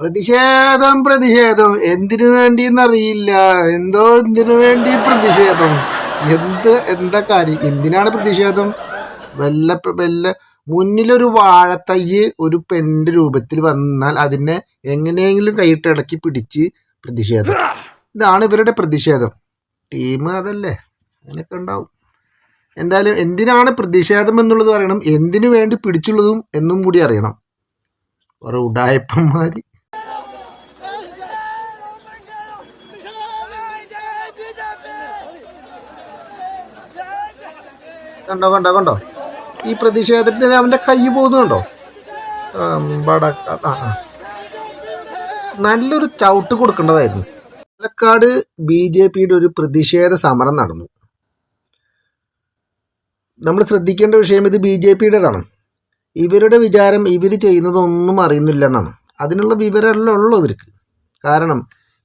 പ്രതിഷേധം പ്രതിഷേധം. എന്തിനു വേണ്ടി എന്നറിയില്ല എന്തോ എന്തിനു വേണ്ടി പ്രതിഷേധം? എന്ത് എന്താ കാര്യം? എന്തിനാണ് പ്രതിഷേധം? വല്ല വല്ല മുന്നിലൊരു വാഴത്തയ്യ് ഒരു പെണ്ണിന്റെ രൂപത്തിൽ വന്നാൽ അതിനെ എങ്ങനെയെങ്കിലും കൈയിട്ട് ഇടക്കി പിടിച്ച് പ്രതിഷേധം. ഇതാണ് ഇവരുടെ പ്രതിഷേധം. ടീം അതല്ലേ? അങ്ങനെയൊക്കെ ഉണ്ടാവും. എന്തായാലും എന്തിനാണ് പ്രതിഷേധം എന്നുള്ളത് പറയണം. എന്തിനു വേണ്ടി പിടിച്ചുള്ളതും എന്നും കൂടി അറിയണം. കുറെ ഉടായപ്പന്മാര് കണ്ടോ കണ്ടോ കണ്ടോ? ഈ പ്രതിഷേധത്തിന് അവന്റെ കൈ പോകുന്നുണ്ടോ ആ ആ. നല്ലൊരു ചവിട്ട് കൊടുക്കേണ്ടതായിരുന്നു. പാലക്കാട് ബി ജെ പിയുടെ ഒരു പ്രതിഷേധ സമരം നടന്നു. നമ്മൾ ശ്രദ്ധിക്കേണ്ട വിഷയം ഇത് ബി ജെ പിയുടേതാണ്. ഇവരുടെ വിചാരം ഇവർ ചെയ്യുന്നതൊന്നും അറിയുന്നില്ല എന്നാണ് അതിനുള്ള വിവരമല്ല ഉള്ളൂ ഇവർക്ക്. കാരണം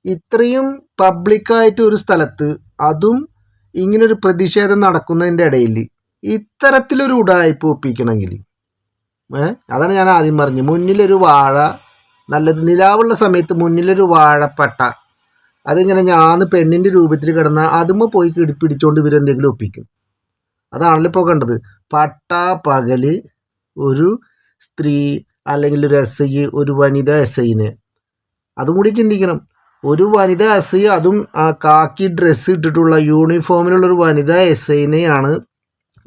ഇത്രയും പബ്ലിക്കായിട്ട് ഒരു സ്ഥലത്ത് അതും ഇങ്ങനൊരു പ്രതിഷേധം നടക്കുന്നതിന്റെ ഇടയിൽ ഇത്തരത്തിലൊരു ഉടായ്പ ഒപ്പിക്കണമെങ്കിൽ ഏ? അതാണ് ഞാൻ ആദ്യം പറഞ്ഞു മുന്നിലൊരു വാഴ നല്ല നിലാവുള്ള സമയത്ത് മുന്നിലൊരു വാഴപ്പട്ട അതിങ്ങനെ ഞാന്ന് പെണ്ണിന്റെ രൂപത്തിൽ കിടന്ന അതുമ്മ പോയി കിടി പിടിച്ചോണ്ട് ഇവരെന്തെങ്കിലും ഒപ്പിക്കും. അതാണല്ലോ ഇപ്പോൾ കണ്ടത്. പട്ട പകൽ ഒരു സ്ത്രീ അല്ലെങ്കിൽ ഒരു എസ് ഐ ഒരു വനിത എസ് ഐനെ അതും കൂടി ചിന്തിക്കണം. ഒരു വനിത എസ് ഐ അതും കാക്കി ഡ്രസ്സ് ഇട്ടിട്ടുള്ള യൂണിഫോമിലുള്ള ഒരു വനിത എസ് ഐനെയാണ്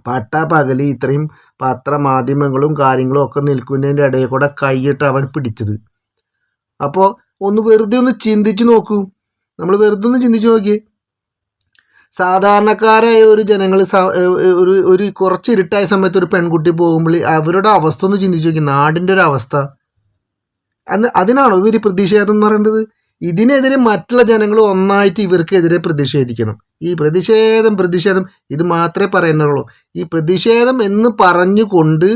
പട്ട പകലി ഇത്രയും പത്രമാധ്യമങ്ങളും കാര്യങ്ങളും ഒക്കെ നിൽക്കുന്നതിന്റെ ഇടയിൽ കൂടെ കൈയിട്ട് അവൻ പിടിച്ചത്. അപ്പോൾ ഒന്ന് വെറുതെ ഒന്ന് ചിന്തിച്ചു നോക്കൂ. നമ്മൾ വെറുതെ ഒന്ന് ചിന്തിച്ചു നോക്കിയേ. സാധാരണക്കാരായ ഒരു ജനങ്ങൾ ഒരു ഒരു കുറച്ച് ഇരുട്ടായ സമയത്ത് ഒരു പെൺകുട്ടി പോകുമ്പോൾ അവരുടെ അവസ്ഥ ഒന്ന് ചിന്തിച്ചു നോക്കി. നാടിന്റെ ഒരു അവസ്ഥ. അന്ന് അതിനാണോ ഇവർ പ്രതിഷേധം എന്ന് പറയേണ്ടത് ഇതിനെതിരെ മറ്റുള്ള ജനങ്ങൾ ഒന്നായിട്ട് ഇവർക്കെതിരെ പ്രതിഷേധിക്കണം. ഈ പ്രതിഷേധം പ്രതിഷേധം ഇത് മാത്രമേ പറയുന്നുള്ളൂ. ഈ പ്രതിഷേധം എന്ന് പറഞ്ഞുകൊണ്ട്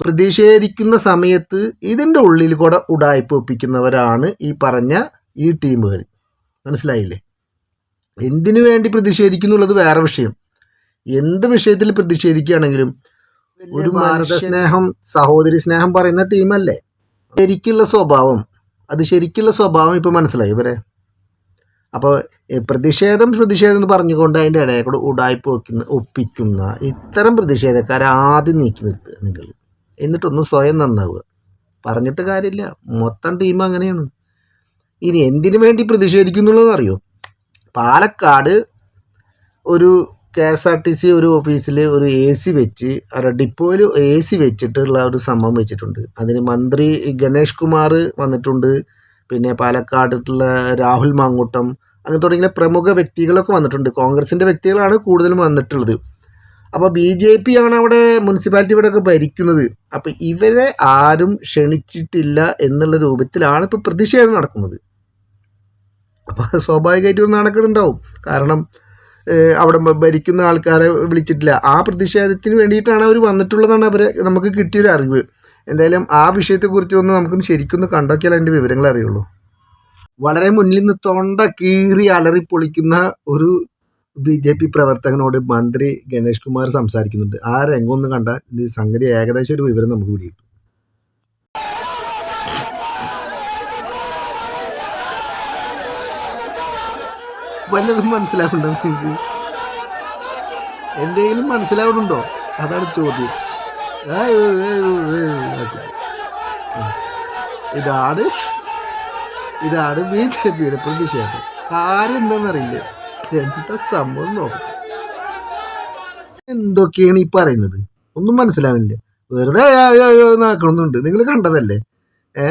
പ്രതിഷേധിക്കുന്ന സമയത്ത് ഇതിന്റെ ഉള്ളിൽ കൂടെ ഉടായ്പ ഒപ്പിക്കുന്നവരാണ് ഈ പറഞ്ഞ ഈ ടീമുകൾ. മനസ്സിലായില്ലേ? എന്തിനു വേണ്ടി പ്രതിഷേധിക്കുന്നുള്ളത് വേറെ വിഷയം. എന്ത് വിഷയത്തിൽ പ്രതിഷേധിക്കുകയാണെങ്കിലും ഒരു ഭാരത സ്നേഹം സഹോദരി സ്നേഹം പറയുന്ന ടീമല്ലേ? ശരിക്കുള്ള സ്വഭാവം അത് ശരിക്കുള്ള സ്വഭാവം ഇപ്പം മനസ്സിലായി ഇവരെ. അപ്പോൾ പ്രതിഷേധം പ്രതിഷേധം എന്ന് പറഞ്ഞുകൊണ്ട് അതിന്റെ ഇടയിൽ കൂടെ ഉടായ്പ വയ്ക്കുന്ന ഒപ്പിക്കുന്ന ഇത്തരം പ്രതിഷേധക്കാരെ ആദ്യം നീക്കി നിർത്തുക നിങ്ങൾ. എന്നിട്ടൊന്ന് സ്വയം നന്നാവുക. പറഞ്ഞിട്ട് കാര്യമില്ല. മൊത്തം ടീം അങ്ങനെയാണ്. ഇനി എന്തിനു വേണ്ടി പ്രതിഷേധിക്കുന്നുള്ളതെന്ന് അറിയോ? പാലക്കാട് ഒരു K S R T C ഒരു ഓഫീസിൽ ഒരു എ സി വെച്ച് അവരുടെ ഡിപ്പോയിൽ എ സി വെച്ചിട്ടുള്ള ഒരു സംഭവം വെച്ചിട്ടുണ്ട്. അതിന് മന്ത്രി ഗണേഷ് കുമാർ വന്നിട്ടുണ്ട്. പിന്നെ പാലക്കാടുള്ള രാഹുൽ മാങ്ങൂട്ടം അങ്ങനെ തുടങ്ങിയ പ്രമുഖ വ്യക്തികളൊക്കെ വന്നിട്ടുണ്ട്. കോൺഗ്രസിന്റെ വ്യക്തികളാണ് കൂടുതലും വന്നിട്ടുള്ളത്. അപ്പോൾ ബി ജെ പി ആണ് അവിടെ മുനിസിപ്പാലിറ്റി ഇവിടെയൊക്കെ ഭരിക്കുന്നത്. അപ്പോൾ ഇവരെ ആരും ക്ഷണിച്ചിട്ടില്ല എന്നുള്ള രൂപത്തിലാണ് ഇപ്പോൾ പ്രതിഷേധം നടക്കുന്നത്. അപ്പോൾ സ്വാഭാവികമായിട്ടും നടക്കുന്നുണ്ടാവും കാരണം അവിടെ ഭരിക്കുന്ന ആൾക്കാരെ വിളിച്ചിട്ടില്ല. ആ പ്രതിഷേധത്തിന് വേണ്ടിയിട്ടാണ് അവർ വന്നിട്ടുള്ളതാണ് അവരെ നമുക്ക് കിട്ടിയൊരു അറിവ്. എന്തായാലും ആ വിഷയത്തെക്കുറിച്ച് ഒന്ന് നമുക്കൊന്ന് ശരിക്കൊന്ന് കണ്ടോക്കിയാൽ അതിന്റെ വിവരങ്ങൾ അറിയുള്ളൂ. വളരെ മുന്നിൽ നിന്ന് തൊണ്ട കീറി അലറിപ്പൊളിക്കുന്ന ഒരു ബി ജെ പി പ്രവർത്തകനോട് മന്ത്രി ഗണേഷ് കുമാർ സംസാരിക്കുന്നുണ്ട്. ആ രംഗം ഒന്ന് കണ്ടാൽ സംഗതി ഏകദേശം ഒരു വിവരം നമുക്ക് പിടികിട്ടും വല്ലതും മനസ്സിലാവുണ്ടോ നിങ്ങൾക്ക് എന്തെങ്കിലും മനസ്സിലാവുന്നുണ്ടോ അതാണ് ചോദ്യം. ഇതാണ് ഇതാണ് ബി ജെ പിയുടെ പ്രതിഷേധം ആരെന്തെന്നറിയില്ല എന്താ സംഭവം നോക്കും എന്തൊക്കെയാണ് ഈ പറയുന്നത് ഒന്നും മനസ്സിലാവില്ല വെറുതെ നാക്കണമെന്നുണ്ട് നിങ്ങൾ കണ്ടതല്ലേ ഏ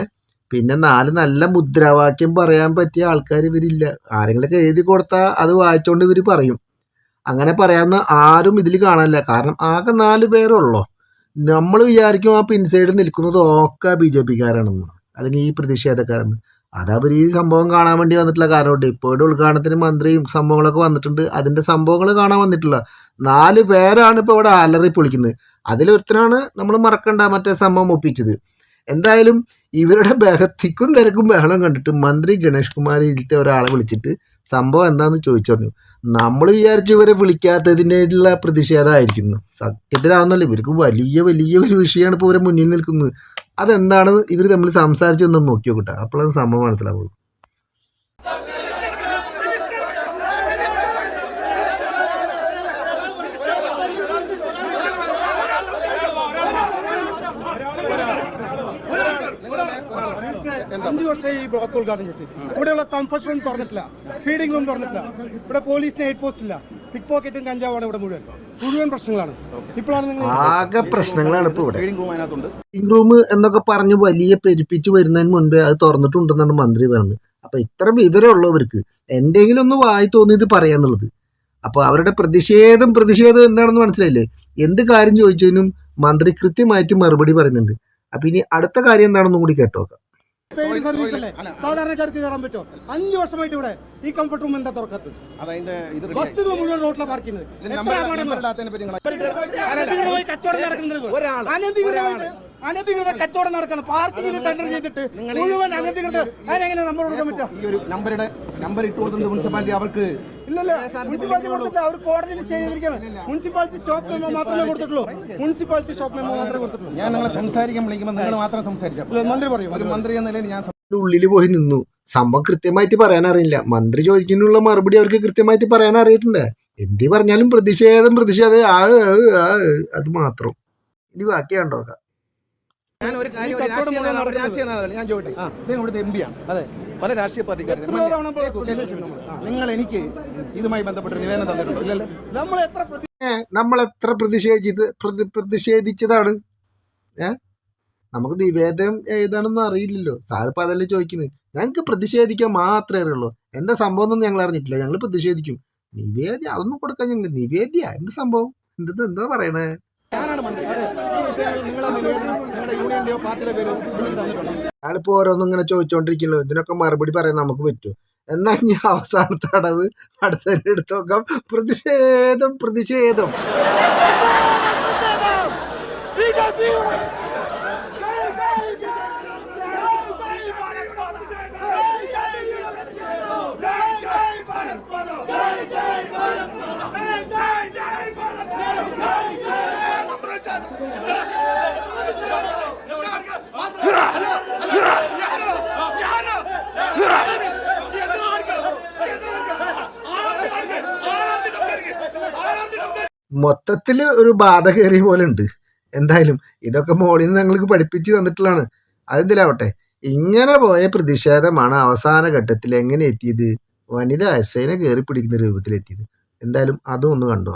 പിന്നെ നാല് നല്ല മുദ്രാവാക്യം പറയാൻ പറ്റിയ ആൾക്കാർ ഇവരില്ല. ആരെങ്കിലൊക്കെ എഴുതി കൊടുത്താൽ അത് വായിച്ചുകൊണ്ട് ഇവർ പറയും. അങ്ങനെ പറയാവുന്ന ആരും ഇതിൽ കാണാനില്ല. കാരണം ആകെ നാല് പേരുള്ളോ. നമ്മൾ വിചാരിക്കും ആ പിൻസൈഡ് നിൽക്കുന്നത് ഒക്കെ ബി ജെ പിക്കാരാണെന്ന്. അല്ലെങ്കിൽ ഈ പ്രതിഷേധക്കാരാണ്. അതവർ ഈ സംഭവം കാണാൻ വേണ്ടി വന്നിട്ടുള്ള കാരണമുണ്ട്. ഇപ്പോഴും ഉദ്ഘാടനത്തിന് മന്ത്രിയും സംഭവങ്ങളൊക്കെ വന്നിട്ടുണ്ട്. അതിന്റെ സംഭവങ്ങൾ കാണാൻ വന്നിട്ടുള്ള നാല് പേരാണ് ഇപ്പോൾ ഇവിടെ അലറി പൊളിക്കുന്നത് അതിലൊരുത്തനാണ് നമ്മൾ മറക്കണ്ട മറ്റേ സംഭവം ഒപ്പിച്ചത്. എന്തായാലും ഇവരുടെ ബഹത്തിക്കും തിരക്കും ബഹളം കണ്ടിട്ട് മന്ത്രി ഗണേഷ് കുമാർ ഇതിലത്തെ ഒരാളെ വിളിച്ചിട്ട് സംഭവം എന്താണെന്ന് ചോദിച്ചു പറഞ്ഞു. നമ്മൾ വിചാരിച്ചു ഇവരെ വിളിക്കാത്തതിന്റെയുള്ള പ്രതിഷേധമായിരിക്കുന്നു. സത്യത്തിലാവുന്നല്ലോ ഇവർക്ക് വലിയ വലിയ ഒരു വിഷയമാണ് ഇപ്പോൾ ഇവരെ മുന്നിൽ നിൽക്കുന്നത്. അതെന്താണെന്ന് ഇവർ തമ്മിൽ സംസാരിച്ചൊന്നും നോക്കി നോക്കട്ടെ അപ്പോഴാണ് സംഭവം മനസ്സിലാവുള്ളൂ. അഞ്ചു വർഷം ഈ ബ്ലോക്ക് ഉദ്ഘാടനം ചെയ്തിട്ട്. ഇവിടെയുള്ള കംഫർട്ട് റൂം തുറന്നിട്ടില്ല. ഫീഡിംഗ് റൂം തുറന്നിട്ടില്ല. ഇവിടെ പോലീസിന് എയ്റ്റ് പോസ്റ്റ് ഇല്ല. പിക് പോക്കറ്റും കഞ്ചാവാണ് ഇവിടെ മുഴുവൻ. മുഴുവൻ പ്രശ്നങ്ങളാണ്. ഇപ്പോഴാണ് നിങ്ങൾ ആകെ പ്രശ്നങ്ങളാണ് ഇപ്പോൾ ഇവിടെ. ഫീഡിംഗ് റൂം റൂം എന്നൊക്കെ പറഞ്ഞ് വലിയ പെരുപ്പിച്ച് വരുന്നതിന് മുൻപേ അത് തുറന്നിട്ടുണ്ടെന്നാണ് മന്ത്രി പറഞ്ഞത്. അപ്പൊ ഇത്ര വിവരമുള്ളവർക്ക് എന്തെങ്കിലും ഒന്ന് വായി തോന്നിയത് പറയാന്നുള്ളത്. അപ്പൊ അവരുടെ പ്രതിഷേധം പ്രതിഷേധം എന്താണെന്ന് മനസ്സിലായില്ലേ? എന്ത് കാര്യം ചോദിച്ചതിനും മന്ത്രി കൃത്യമായിട്ട് മറുപടി പറയുന്നുണ്ട്. അപ്പൊ ഇനി അടുത്ത കാര്യം എന്താണെന്നും കൂടി കേട്ടോക്കാം. പെയ്ഡ് സർവീസ് അല്ലേ? സാധാരണക്കാർക്ക് കയറാൻ പറ്റുമോ? അഞ്ചു വർഷമായിട്ട് ഇവിടെ ഈ കംഫർട്ട് റൂം എന്താ തുറക്കത്ത് വസ്തുക്കൾ മുഴുവൻ റോട്ടിലാണ് പാർക്ക് ചെയ്യുന്നത്. പറ്റി അനധികൃത കച്ചവടം നടക്കണം. പാർക്കിംഗിന് ടെൻഡർ ചെയ്തിട്ട് മുഴുവൻ അനധികൃത അതിനെങ്ങനെ നമ്പർ കൊടുക്കാൻ പറ്റുക? ഈ ഒരു നമ്പറുടെ നമ്പർ ഇട്ട് കൊടുത്തിട്ടുണ്ട് മുനിസിപ്പാലിറ്റി അവർക്ക് ഇല്ലല്ല മുനിസിപ്പാലിറ്റി കൊടുത്തിട്ടില്ല. അവർ കോടതിയിൽ സ്റ്റേ ചെയ്തിരിക്കുകയാണ്. മുനിസിപ്പാലിറ്റി സ്റ്റോപ്പ് മെമ്മോ മാത്രമേ കൊടുത്തിട്ടുള്ളൂ. മുനിസിപ്പാലിറ്റി സ്റ്റോപ്പ് മെമ്മോ മാത്രമേ കൊടുത്തിട്ടുള്ളൂ. ഞാൻ നിങ്ങളെ സംസാരിക്കാൻ വിളിക്കുമ്പോൾ നിങ്ങൾ മാത്രം മന്ത്രി പറയും ഒരു മന്ത്രി എന്ന നിലയിൽ ഞാൻ ഉള്ളിൽ പോയി നിന്നു. സംഭവം കൃത്യമായിട്ട് പറയാൻ അറിയില്ല. മന്ത്രി ചോദിക്കുന്നതിനുള്ള മറുപടി അവർക്ക് കൃത്യമായിട്ട് പറയാൻ അറിയിട്ടുണ്ട്. എന്ത് പറഞ്ഞാലും പ്രതിഷേധം പ്രതിഷേധം. ആ അത് മാത്രം. ഇനി ബാക്കി കണ്ടോക്കാം ഞാൻ ഒരു കാര്യം ഞാൻ ഇവിടുത്തെ എം പിയാണ് അതെ. പല രാഷ്ട്രീയ പാർട്ടിക്കാരും. നിങ്ങൾ എനിക്ക് ഇതുമായി ബന്ധപ്പെട്ട നിവേദനം തന്നിട്ടുണ്ടോ ഇല്ലല്ലോ? നമ്മൾ എത്ര പ്രതി- നമ്മൾ എത്ര പ്രതിഷേധിച്ചത് പ്രതി- പ്രതിഷേധിച്ചതാണ്? ഏ? നമുക്ക് നിവേദനം എഴുതാനൊന്നും അറിയില്ലല്ലോ. സാറിപ്പോ അതല്ലേ ചോദിക്കുന്നത്. ഞങ്ങൾക്ക് പ്രതിഷേധിക്കാൻ മാത്രമേ അറിയുള്ളൂ. എന്താ സംഭവം ഒന്നും ഞങ്ങൾ അറിഞ്ഞിട്ടില്ല. ഞങ്ങൾ പ്രതിഷേധിക്കും. നിവേദ്യ അതൊന്നും കൊടുക്കാൻ ഞങ്ങൾ നിവേദ്യ. എന്ത് സംഭവം? എന്ത് എന്താ പറയണേ? ഞാനാണ് മന്ത്രി. എനിക്ക് ഓരോന്നും ഇങ്ങനെ ചോദിച്ചോണ്ടിരിക്കല്ലോ ഇതിനൊക്കെ മറുപടി പറയാൻ നമുക്ക് പറ്റും. എന്നാ ഇനി അവസാനത്തെ അടവ് അടുത്തന്നെ എടുത്തു നോക്കാം. പ്രതിഷേധം പ്രതിഷേധം. മൊത്തത്തിൽ ഒരു ബാധ കയറിയ പോലെ ഉണ്ട് എന്തായാലും ഇതൊക്കെ മോളിൽ നിന്ന് ഞങ്ങൾക്ക് പഠിപ്പിച്ച് തന്നിട്ടുള്ളതാണ്. അതെന്തിലാവട്ടെ? ഇങ്ങനെ പോയ പ്രതിഷേധമാണ് അവസാന ഘട്ടത്തിൽ എങ്ങനെ എത്തിയത്? വനിത എസ്ഐനെ കയറി പിടിക്കുന്ന രൂപത്തിലെത്തിയത്. എന്തായാലും അതും ഒന്ന് കണ്ടു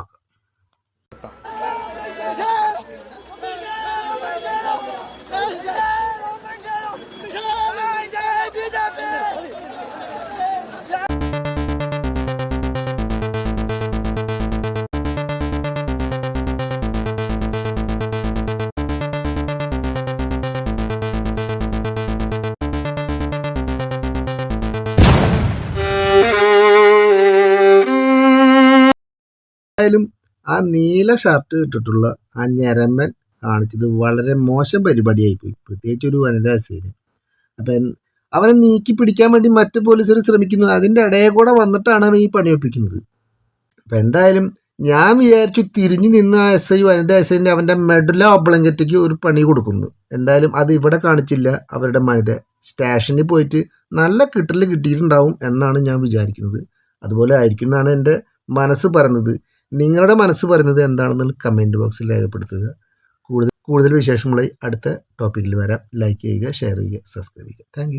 എന്തായാലും ആ നീല ഷർട്ട് ഇട്ടിട്ടുള്ള ആ ഞരമ്മൻ കാണിച്ചത് വളരെ മോശം പരിപാടിയായി പോയി. പ്രത്യേകിച്ച് ഒരു വനിതാ സീന് അപ്പം അവനെ നീക്കി പിടിക്കാൻ വേണ്ടി മറ്റു പോലീസുകാർ ശ്രമിക്കുന്നു. അതിന്റെ ഇടയിൽ കൂടെ വന്നിട്ടാണ് അവൻ ഈ പണിയൊപ്പിക്കുന്നത് അപ്പം എന്തായാലും ഞാൻ വിചാരിച്ചു തിരിഞ്ഞു നിന്ന് ആ എസ് ഐ വനിതാ എസ് ഐന്റെ അവന്റെ മെഡല ഒബ്ലങ്കറ്റയ്ക്ക് ഒരു പണി കൊടുക്കുന്നു. എന്തായാലും അത് ഇവിടെ കാണിച്ചില്ല. അവരുടെ വനിത സ്റ്റേഷനിൽ പോയിട്ട് നല്ല കിട്ടൽ കിട്ടിയിട്ടുണ്ടാവും എന്നാണ് ഞാൻ വിചാരിക്കുന്നത്. അതുപോലെ ആയിരിക്കും എന്നാണ് എന്റെ മനസ്സ് പറയുന്നത്. നിങ്ങളുടെ മനസ്സ് പറയുന്നത് എന്താണെന്ന് കമന്റ് ബോക്സിൽ രേഖപ്പെടുത്തുക. കൂടുതൽ കൂടുതൽ വിശേഷങ്ങളായി അടുത്ത ടോപ്പിക്കിൽ വരാം. ലൈക്ക് ചെയ്യുക ഷെയർ ചെയ്യുക സബ്സ്ക്രൈബ് ചെയ്യുക. താങ്ക്